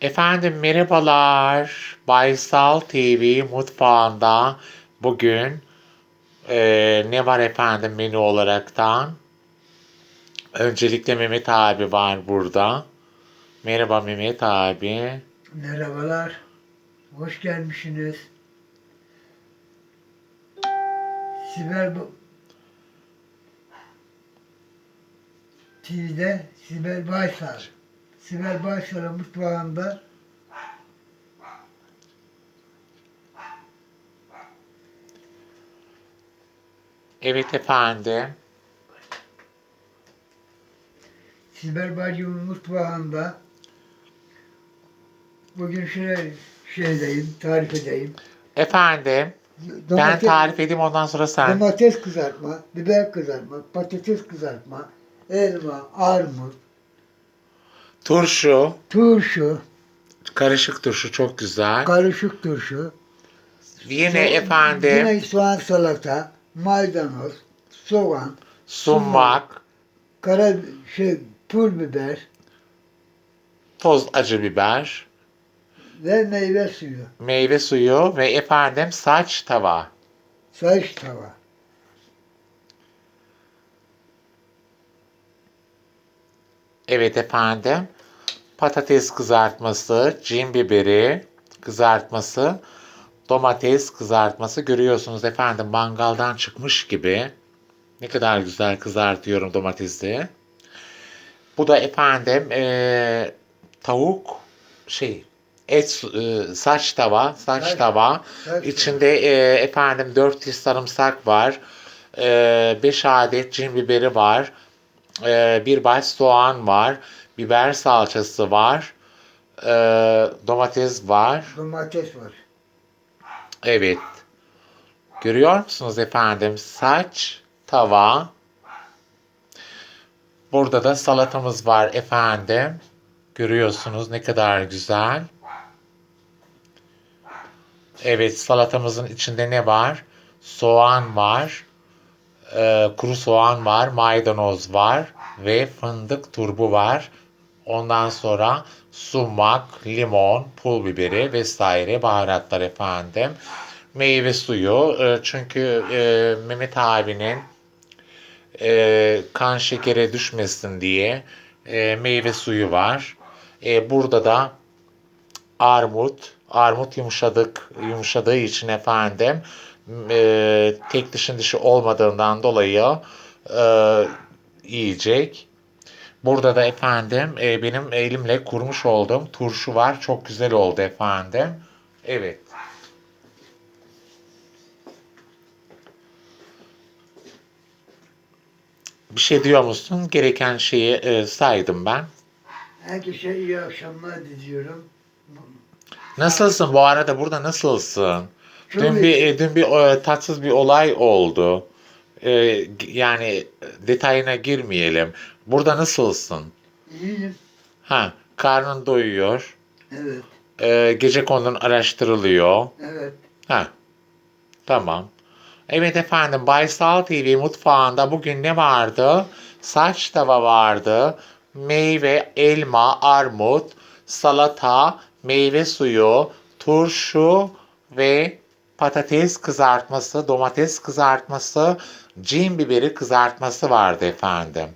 Efendim merhabalar. Baysal TV mutfağında bugün eee, ne var efendim menü olaraktan? Öncelikle Mehmet abi var burada. Merhaba Mehmet abi. Merhabalar. Hoş gelmişsiniz. Sibel TV'de Sibel Baysal. Sibel Baysal'ın mutfağında Evet efendim. Sibel bacımın mutfağında bugün şöyle şeydeyim, tarif edeyim. Efendim ben Domates- tarif edeyim ondan sonra sen. Domates kızartma, biber kızartma, patates kızartma, elma, armut, Turşu. turşu, Karışık turşu çok güzel. karışık turşu, Yine efendim Yine soğan salata, maydanoz, soğan, sumak, kara şey pul biber toz acı biber, ve meyve suyu, meyve suyu ve efendim saç tava. saç tava. Evet efendim. Patates kızartması, cin biberi kızartması, domates kızartması görüyorsunuz efendim mangaldan çıkmış gibi. Ne kadar güzel kızartıyorum domatesi. Bu da efendim eee, tavuk şey et eee, saç tava, saç Saç- tava. saç İçinde eee, efendim 4 diş sarımsak var. 5 adet cin biberi var. Ee, bir baş soğan var, biber salçası var, ee, domates var. Domates var. Evet. Görüyor musunuz efendim? Saç, tava. Burada da salatamız var efendim. Görüyorsunuz ne kadar güzel. Evet salatamızın içinde ne var? Soğan var. E, kuru soğan var, maydanoz var ve fındık turbu var. Ondan sonra sumak, limon, pul biberi vesaire baharatlar efendim. Meyve suyu e, çünkü e, Mehmet abinin e, kan şekere düşmesin diye e, meyve suyu var. E, burada da armut, armut yumuşadık yumuşadığı için efendim e, tek dişin dışı olmadığından dolayı e, yiyecek. Burada da efendim e, benim elimle kurmuş olduğum turşu var. Çok güzel oldu efendim. Evet. Bir şey diyor musun? Gereken şeyi e, saydım ben. Herkese iyi akşamlar diliyorum. Nasılsın bu arada burada nasılsın? Çok Dün bir e, dün bir e, tatsız bir olay oldu. E, yani detayına girmeyelim. Burada nasılsın? İyiyim. Ha, karnın doyuyor. Evet. E, gece konun araştırılıyor. Evet. Ha. Tamam. Evet efendim Baysal TV mutfağında bugün ne vardı? Saç tava vardı. Meyve, elma, armut, salata, meyve suyu, turşu ve patates kızartması, domates kızartması, cin biberi kızartması vardı efendim.